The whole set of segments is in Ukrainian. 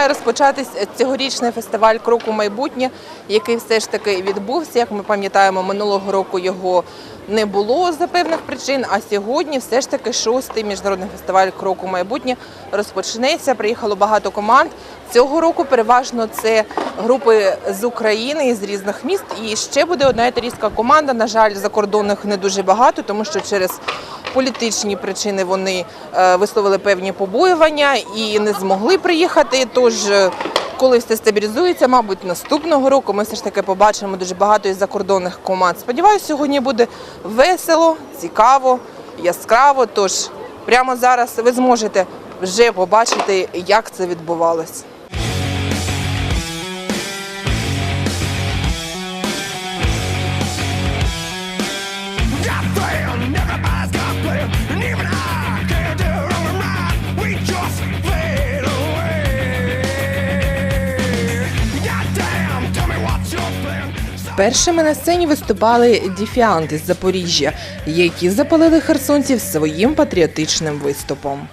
має розпочатись цьогорічний фестиваль Крок у майбутнє, який все ж таки відбувся. Як ми пам'ятаємо, минулого року його не було за певних причин. А сьогодні все ж таки шостий міжнародний фестиваль Крок у майбутнє розпочнеться. Приїхало багато команд. Цього року переважно це групи з України з різних міст. І ще буде одна італійська команда. На жаль, закордонних не дуже багато, тому що через політичні причини вони е, висловили певні побоювання і не змогли приїхати. Тож, е, коли все стабілізується, мабуть, наступного року ми все ж таки побачимо дуже багато із закордонних команд. Сподіваюся, сьогодні буде весело, цікаво, яскраво. Тож прямо зараз ви зможете вже побачити, як це відбувалося. Першими на сцені виступали діфіанти з Запоріжжя, які запалили херсонців своїм патріотичним виступом.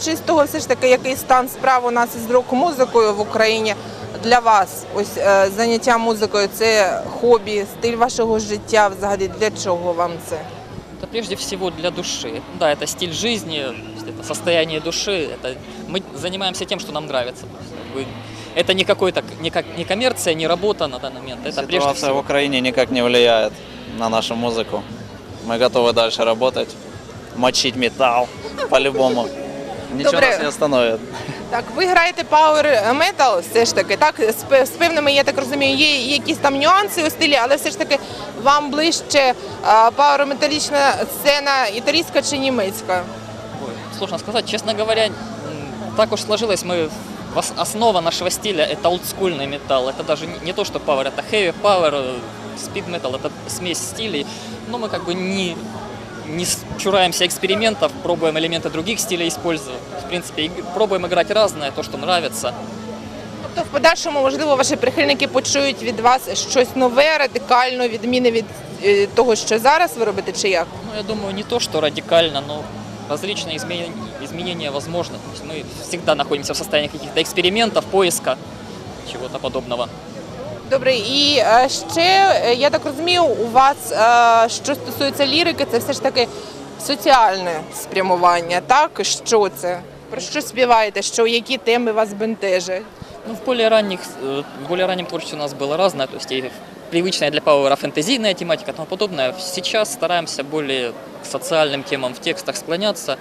виходячи з того, все ж таки, який стан справ у нас із рок-музикою в Україні для вас, ось е, заняття музикою це хобі, стиль вашого життя. Взагалі для чого вам це? Это прежде всего для души. Да, это стиль жизни, то есть это состояние души. Это мы занимаемся тем, что нам нравится. Как бы Это не какой-то не, как, не коммерция, не работа на данный момент. Это прежде Ситуация в всего. Украине никак не влияет на нашу музыку. Мы готовы дальше работать, мочить металл по-любому. Ничего Добре. нас не остановит. Так, ви граєте Power Metal, все ж таки, так з, пе- з певними, я так розумію, є якісь там нюанси у стилі, але все ж таки вам ближче Power металічна сцена італійська чи німецька? Ой, Сложно сказать. Честно говоря, м, так уж сложилось. Мы вос- основа нашего стиля это олдскульный металл. Это даже не, не то, что power, это heavy power, э, speed metal, это смесь стилей. Но мы как бы не не с- чураемся экспериментов, пробуем элементы других стилей использовать. В принципе, иг- пробуем играть разное, то, что нравится. Тобто, в подальшому, можливо, ваші прихильники почують від вас щось нове, радикально, відміни від е, того, що зараз ви робите, чи як? Ну, я думаю, не то, что радикально, но различные изменения, изменения возможны. То есть мы всегда находимся в состоянии каких-то экспериментов, поиска чего-то подобного. Добре, і е, ще е, я так розумію, у вас е, що стосується лірики, це все ж таки соціальне спрямування. Так, що це? Про що співаєте? Що які теми вас бентежать? Ну, в более ранних, э, в более раннем творчестве у нас было разное, то есть и привычная для Пауэра фэнтезийная тематика и тому подобное. Сейчас стараемся более к социальным темам в текстах склоняться.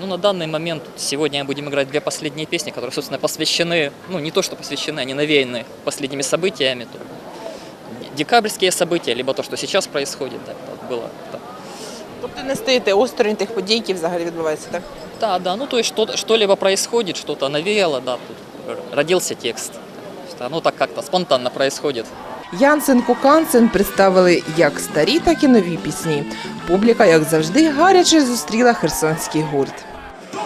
Ну, на данный момент сегодня мы будем играть две последние песни, которые, собственно, посвящены, ну, не то, что посвящены, они навеяны последними событиями. То декабрьские события, либо то, что сейчас происходит. Так, вот было так. Тобто не стоїте осторонь тих подій, які взагалі відбуваються, так? Да, да, ну то есть что- что-либо происходит, что-то навеяло, да, тут родился текст. То есть Оно так как-то спонтанно происходит. Янсен Кукансен представили як старі, так і нові пісні. Публіка, як завжди, гаряче зустріла херсонський гурт. Ну!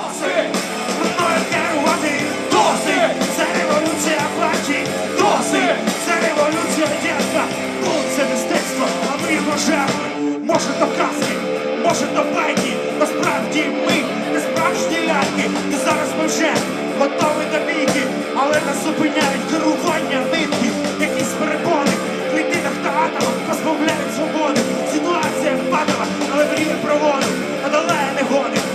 Може то казки, може то байки! Насправді ми не справжні ляльки! І зараз ми вже готові до бійки! Але нас зупиняють керування але время проводу! Одолає негоди!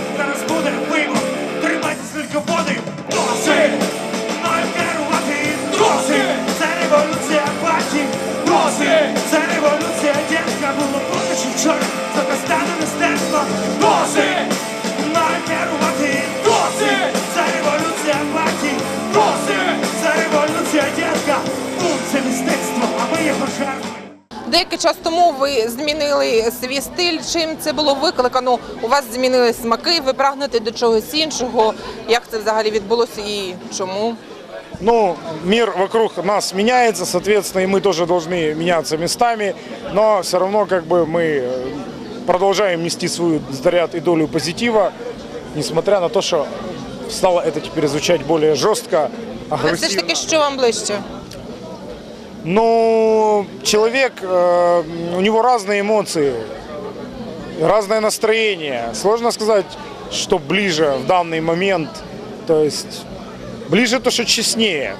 Деякий час тому ви змінили свій стиль. Чим це було викликано? У вас змінили смаки, ви прагнете до чогось іншого. Як це взагалі відбулося і чому? Ну, мир вокруг нас меняется, соответственно, и мы тоже должны меняться местами, но все равно как бы мы э, продолжаем нести свою заряд и долю позитива, несмотря на то, что стало это теперь звучать более жестко, А все ж агрессивно. таки, що вам ближче? Ну, человек, э, у него разные эмоции, разное настроение. Сложно сказать, что ближе в данный момент. То есть ближе то, что честнее.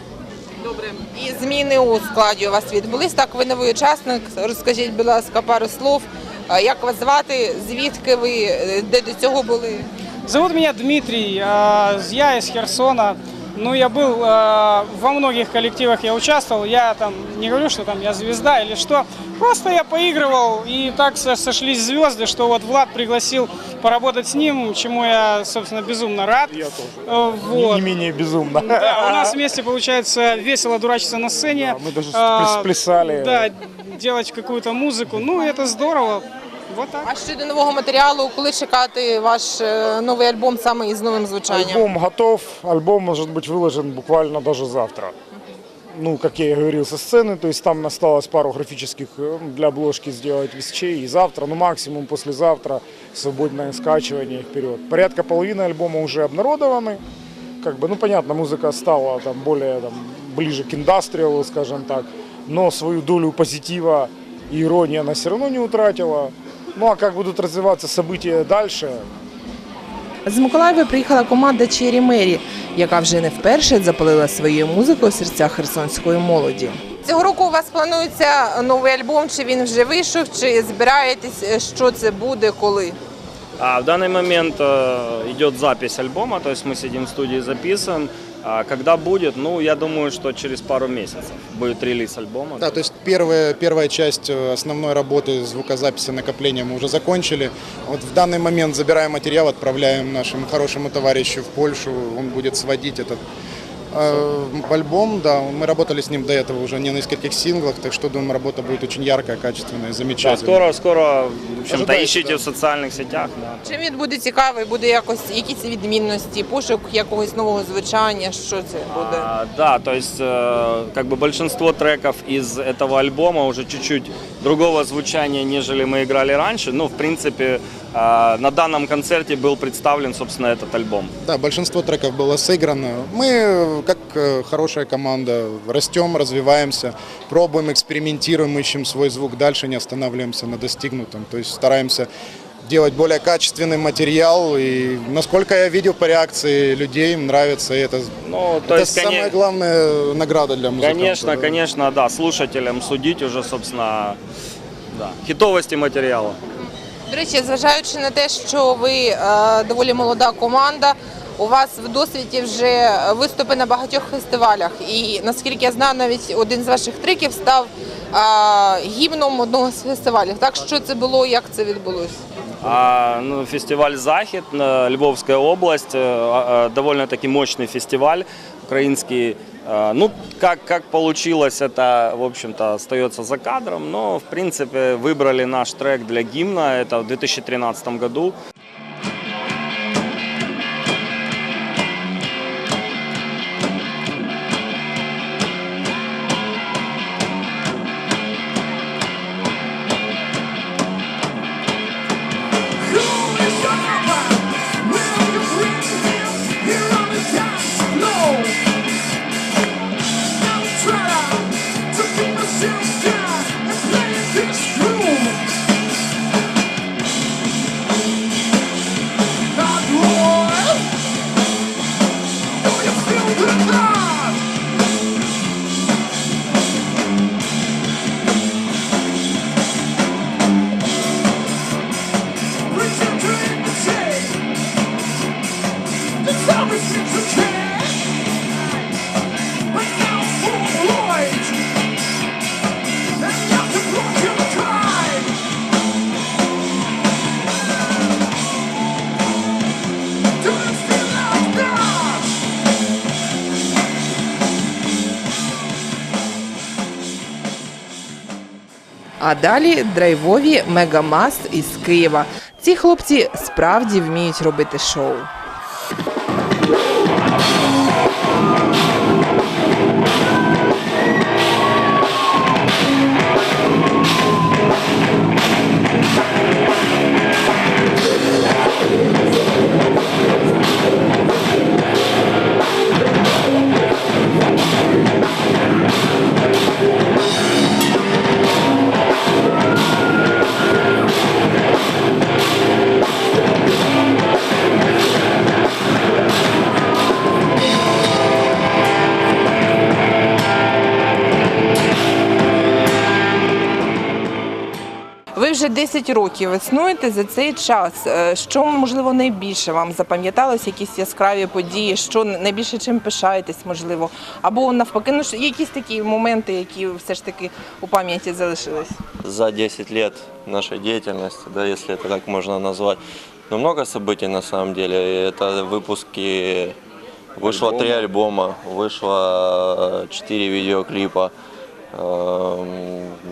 Добре. І зміни у складі у вас відбулись. Так, ви новий учасник. Розкажіть, будь ласка, пару слов. А Як вас звати? Звідки ви? Е, Де до цього були? Зовут меня Дмитрий, а, я из Херсона. Ну, я был а, во многих коллективах, я участвовал. Я там не говорю, что там я звезда или что. Просто я поигрывал, и так со- сошлись звезды, что вот Влад пригласил поработать с ним, чему я, собственно, безумно рад. Я тоже. Э, Не- Вот. Не менее безумно. Да, у нас вместе получается весело дурачиться на сцене. Да, мы даже А, сплясали. Да, делать какую-то музыку. Ну, это здорово. Вот так. А щодо нового матеріалу, коли чекати ваш е, новий альбом саме із новим звучанням? Альбом готов, альбом может быть выложен буквально даже завтра. Ну, как я и говорил, со сцены, то есть там осталось пару графических э, для обложки сделать вещей, и завтра, ну максимум послезавтра, свободное скачивание вперед. Порядка половины альбома уже обнародованы, как бы, ну понятно, музыка стала там более там, ближе к индастриалу, скажем так, но свою долю позитива и иронии она все равно не утратила. Ну а как будут развиваться события дальше, З Миколаєва приїхала команда Чері Мері, яка вже не вперше запалила своєю музикою серця херсонської молоді. Цього року у вас планується новий альбом, чи він вже вийшов, чи збираєтесь, е, що це буде, коли? А в данный момент э, идет запись альбома, то есть мы сидим в студии записываем. А когда будет? Ну, я думаю, что через пару месяцев будет релиз альбома. Да, то есть первая, первая часть э, основной работы звукозаписи накопления мы уже закончили. Вот в данный момент забираем материал, отправляем нашему хорошему товарищу в Польшу. Он будет сводить этот альбом. Да, мы работали с ним до этого уже не на нескольких синглах, так что, думаю, работа будет очень яркая, качественная, Да, замечательная. скоро, скоро, в общем-то, Ожидайте, ищите да. в социальных сетях. Да. Чим він буде цікавий, буде якось якісь відмінності, пошук якогось нового звучання, що це буде? А, да, то есть э, как бы большинство треков из этого альбома уже чуть-чуть другого звучания, нежели мы играли раньше. Ну, в принципе, э, на данном концерте был представлен, собственно, этот альбом. Да, большинство треков было сыграно. Мы, как э, хорошая команда, растем, развиваемся, пробуем, экспериментируем, ищем свой звук дальше, не останавливаемся на достигнутом. То есть стараемся делать более качественный материал. И насколько я видел по реакции людей, им нравится. И это, Ну, то это есть, коне- самая главная награда для музыканта. Конечно, да. конечно, да, слушателям судить уже, собственно, да, хитовости материала. До речі, зважаючи на те, що ви е, доволі молода команда, у вас в досвіді вже виступи на багатьох фестивалях. І наскільки я знаю, навіть один з ваших треків став е, гімном одного з фестивалів. Так що це було, як це відбулося? А, ну, фестиваль «Захід», э, Львовская область, э, э, довольно-таки мощный фестиваль украинский. Э, Ну, как, как получилось, это, в общем-то, остается за кадром, но, в принципе, выбрали наш трек для гимна, это в 2013 году. А далі драйвові Мегамас із Києва. Ці хлопці справді вміють робити шоу. вже 10 років існуєте за цей час. Е, Що можливо найбільше вам запам'яталось? Якісь яскраві події? Що найбільше чим пишаєтесь, можливо? Або навпаки, ну ж якісь такі моменти, які все ж таки у пам'яті залишились? за 10 лет нашей деятельности, да, если это так можно назвать. Но много событий на самом деле. И Это выпуски, вышло три альбома, вышло 4 видеоклипа, эм,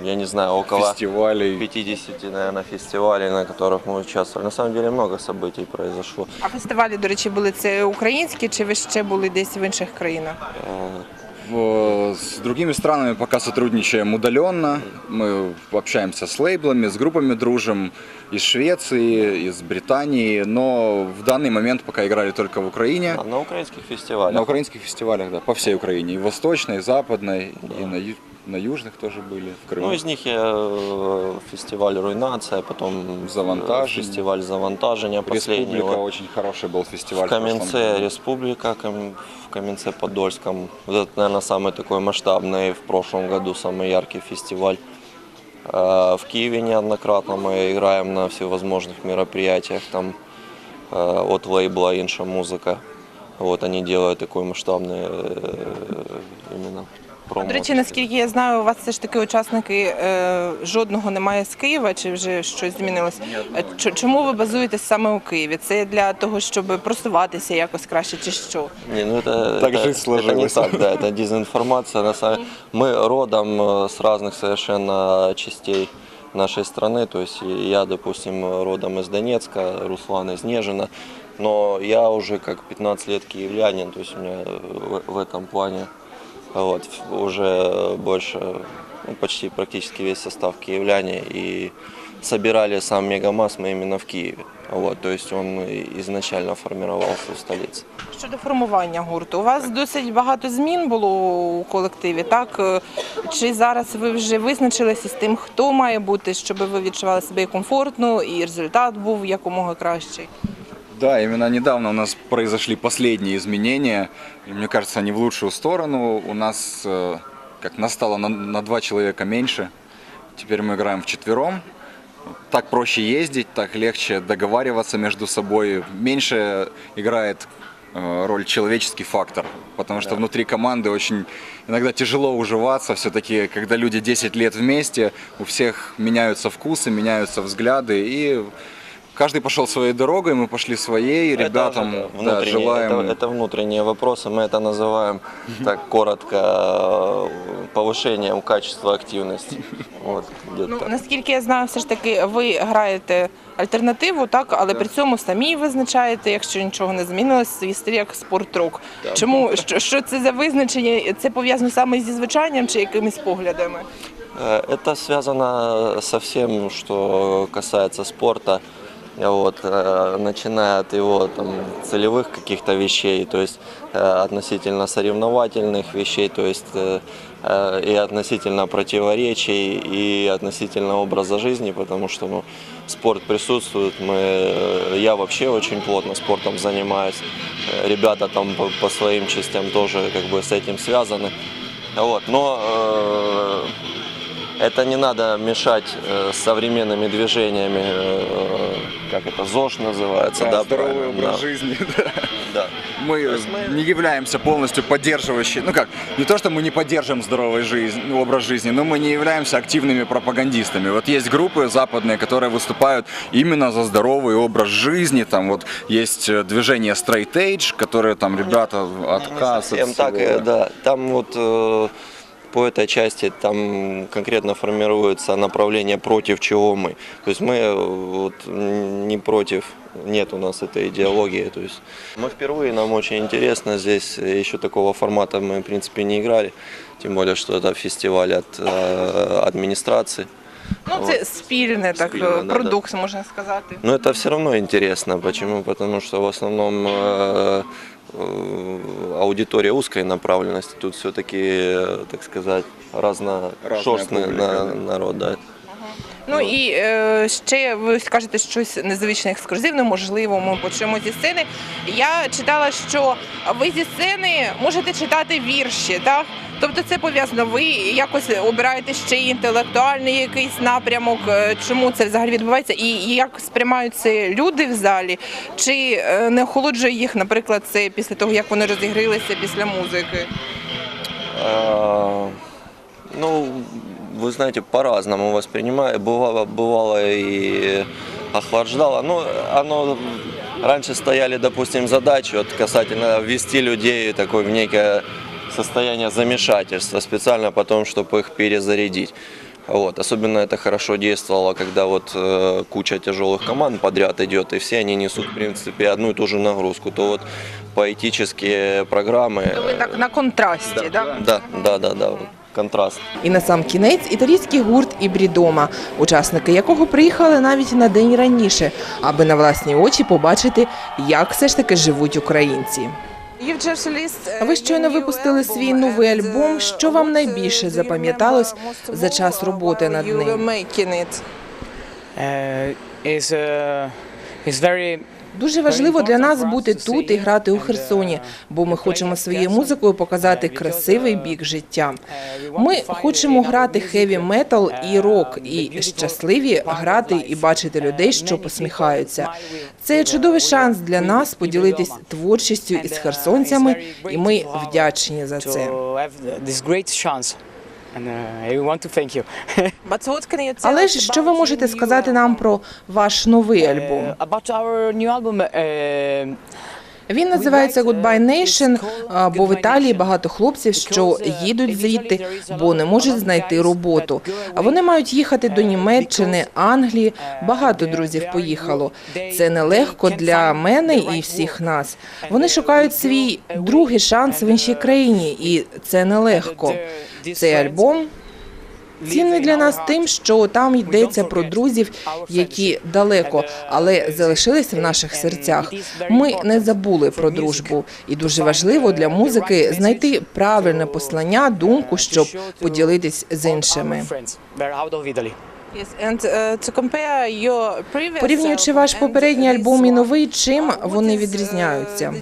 я не знаю, около фестивалей. 50, наверное, фестивалей, на которых мы участвовали. На самом деле много событий произошло. А фестивалі, до речі, були це українські, чи ви ще були десь в інших країнах? Э, В- С другими странами пока сотрудничаем удаленно. Мы общаемся с лейблами, с группами дружим из Швеции, из Британии, но в данный момент пока играли только в Украине. а На украинских фестивалях. На украинских фестивалях, да, по всей Украине. И восточной, и западной, и на, ю- на южных тоже были, в Крыму. Ну, из них я э, фестиваль «Руйнация», потом э, Завантажение. фестиваль «Завантажение», последний. Республика вот. очень хороший был фестиваль. В прошлом Каменце году. Республика, Кам- в Каменце Подольском. Вот это, наверное, самый такой масштабный в прошлом году, самый яркий фестиваль. Э, В Киеве неоднократно мы играем на всевозможных мероприятиях, там э, от лейбла Инша Музыка. Вот они делают такой масштабный э, именно промо. До речі, наскільки я знаю, у вас все ж таки учасники е, жодного немає з Києва, чи вже щось змінилось? Е, ч- Чому ви базуєтесь саме у Києві? Це для того, щоб просуватися якось краще, чи що? Не, ну это, Так это, жизнь это не сложилась. так, да, это дезинформация. На самом... Мы родом э, с разных совершенно частей нашей страны. То есть и я, допустим, родом из Донецка, Руслан из Нежина. Но я уже как 15 лет киевлянин, то есть у меня в, в этом плане вот, уже больше, ну, почти практически весь состав киевляне. И собирали сам Мегамас мы именно в Киеве. Вот, то есть он изначально формировался в столице. Щодо формування гурту, у вас досить багато змін було у колективі. Так чи зараз ви вже визначилися з тим, хто має бути, щоб ви відчували себе комфортно і результат був якомога кращий? Да, именно недавно у нас произошли последние изменения. И мне кажется, они в лучшую сторону. У нас э, как нас стало на, на два человека меньше. Теперь мы играем вчетвером. Так проще ездить, так легче договариваться между собой. Меньше играет э, роль человеческий фактор, потому что внутри команды очень иногда тяжело уживаться. Все-таки, когда люди 10 лет вместе, у всех меняются вкусы, меняются взгляды, и каждый пошел своей дорогой, мы пошли своей. Ребятам это, да, внутренние, желаем. это, это внутренние вопросы, мы это называем так коротко э, повышением качества активности. Вот, где-то Ну так. наскільки я знаю, все ж таки ви граєте альтернативу, так але при цьому самі визначаєте, якщо нічого не змінилось, свій стиль як спорт-рок. Чому що, що це за визначення? Це пов'язано саме зі звучанням чи якимись поглядами? Э, Это связано со всем, что касается спорта. Вот, э, начиная от его там, целевых каких-то вещей, то есть э, относительно соревновательных вещей, то есть э, э, и относительно противоречий, и относительно образа жизни, потому что ну, спорт присутствует. Мы, э, я вообще очень плотно спортом занимаюсь. Э, Ребята там по, по своим частям тоже как бы с этим связаны. Вот, но э, это не надо мешать э, с современными движениями, э, как это ЗОЖ называется, да, здоровый правильно, образ да. жизни. да. Да. Мы мы- не являемся полностью поддерживающей, ну как, не то, что мы не поддерживаем здоровый жизнь, ну, образ жизни, но мы не являемся активными пропагандистами. Вот есть группы западные, которые выступают именно за здоровый образ жизни, там вот есть э, движение Straight Age, которые там ребята отказ от Совсем так, всего, э, да. Там вот э, по этой части там конкретно формируется направление против чего мы. То есть мы э, вот, не против, нет у нас этой идеологии. То есть мы впервые, нам очень интересно, здесь еще такого формата мы в принципе не играли, тем более, что это фестиваль от э, администрации. Ну, це спільне так Спільне, да, да. продукт, можна сказати. Но это все равно интересно. Почему? Потому что в основном э, э, аудитория узкой направленности. Тут все-таки, так сказать, разношерстный на- народ. Да. Ну і е, ще ви скажете щось незвичне ексклюзивне, можливо, ми почуємо зі сцени. Я читала, що ви зі сцени можете читати вірші, так? Тобто це пов'язано. Ви якось обираєте ще й інтелектуальний якийсь напрямок. Е, Чому це взагалі відбувається? І як сприймають це люди в залі? Чи е, не охолоджує їх, наприклад, це після того, як вони розігрілися після музики? А, Ну, вы знаете, по-разному воспринимаю. Бывало, бывало и охлаждало. Ну, оно раньше стояли, допустим, задачи вот касательно ввести людей такое в некое состояние замешательства специально потом, чтобы их перезарядить. Вот. Особенно это хорошо действовало, когда вот э, куча тяжелых команд подряд идет, и все они несут, в принципе, одну и ту же нагрузку. То вот поэтические программы... Ви так на контрасті, так? Да, да, да, да. Контраст. І на сам кінець італійський гурт Ібрідома, учасники якого приїхали навіть на день раніше, аби на власні очі побачити, як все ж таки живуть українці. Ви щойно випустили свій новий альбом. Що вам найбільше запам'яталось за час роботи над ним? Uh, is, uh, is very Дуже важливо для нас бути тут і грати у Херсоні, бо ми хочемо своєю музикою показати красивий бік життя. Ми хочемо грати хеві метал і рок, і щасливі грати і бачити людей, що посміхаються. Це чудовий шанс для нас поділитись творчістю із херсонцями, і ми вдячні за це. Uh, I want to thank you. Але ж що ви можете сказати нам про ваш новий альбом? Uh, uh, Він називається Goodbye Nation, бо в Італії багато хлопців, що їдуть звідти, бо не можуть знайти роботу. А вони мають їхати до Німеччини, Англії. Багато друзів поїхало. Це нелегко для мене і всіх нас. Вони шукають свій другий шанс в іншій країні, і це нелегко. Цей альбом цінний для нас тим, що там йдеться про друзів, які далеко, але залишилися в наших серцях. Ми не забули про дружбу, і дуже важливо для музики знайти правильне послання, думку, щоб поділитись з іншими. Italy. Порівнюючи ваш попередній альбом і новий, чим вони відрізняються?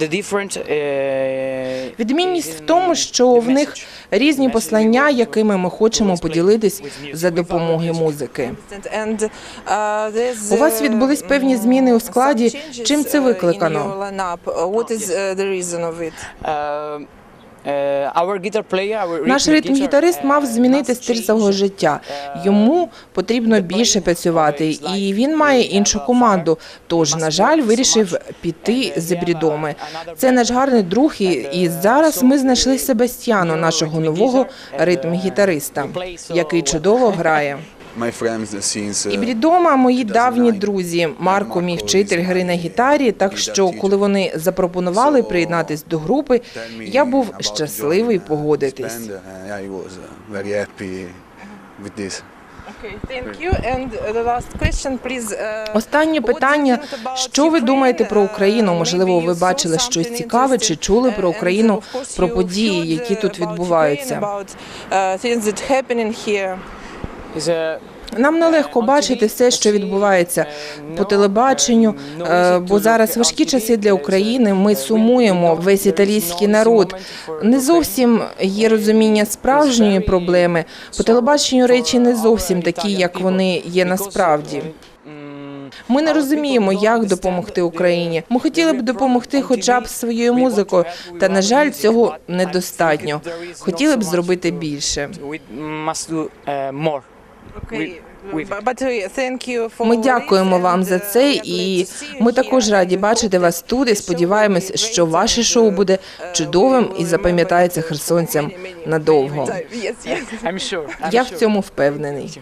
The different, uh, Відмінність в тому, що в них різні послання, якими ми хочемо поділитись за допомогою музики. У вас відбулись певні зміни у складі. Чим це викликано? Uh, uh, our Наш ритм-гітарист мав uh, змінити стиль свого життя. Йому потрібно більше працювати, і він має іншу команду. Тож, на жаль, вирішив піти з брідоми. Це наш гарний друг, і, і зараз ми знайшли Себастьяно, нашого нового ритм-гітариста, який чудово грає. My friends І uh, Брідома мої давні друзі. Марко, мій вчитель гри на гітарі. Так що, коли вони запропонували приєднатись до групи, я був щасливий погодитись. uh, was uh. Останнє питання: що ви думаєте про Україну? Можливо, ви бачили щось цікаве чи чули про Україну, про події, які тут відбуваються. A Нам нелегко бачити все, що відбувається по телебаченню, е, бо зараз важкі часи для України. Ми сумуємо весь італійський народ. Не зовсім є розуміння справжньої проблеми. По телебаченню речі не зовсім такі, як вони є насправді. Ми не розуміємо, як допомогти Україні. Ми хотіли б допомогти, хоча б своєю музикою. Та на жаль, цього недостатньо. Хотіли б зробити більше. Uh, Ми дякуємо вам за це, і ми також раді бачити вас тут. І сподіваємось, що ваше шоу буде чудовим і запам'ятається херсонцям надовго. Я в цьому впевнений.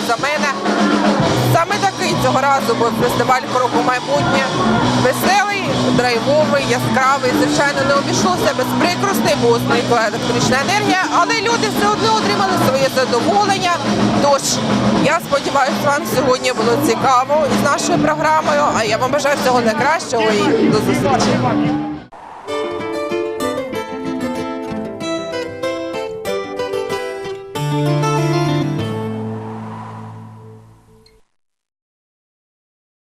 Поза мене. Саме такий цього разу був фестиваль кроку майбутнє. Веселий, драйвовий, яскравий. Звичайно, не обійшлося без прикростей, бо зникла електрична енергія, але люди все одно отримали своє задоволення. Тож я сподіваюся, вам сьогодні було цікаво із нашою програмою. А я вам бажаю всього найкращого і до зустрічі.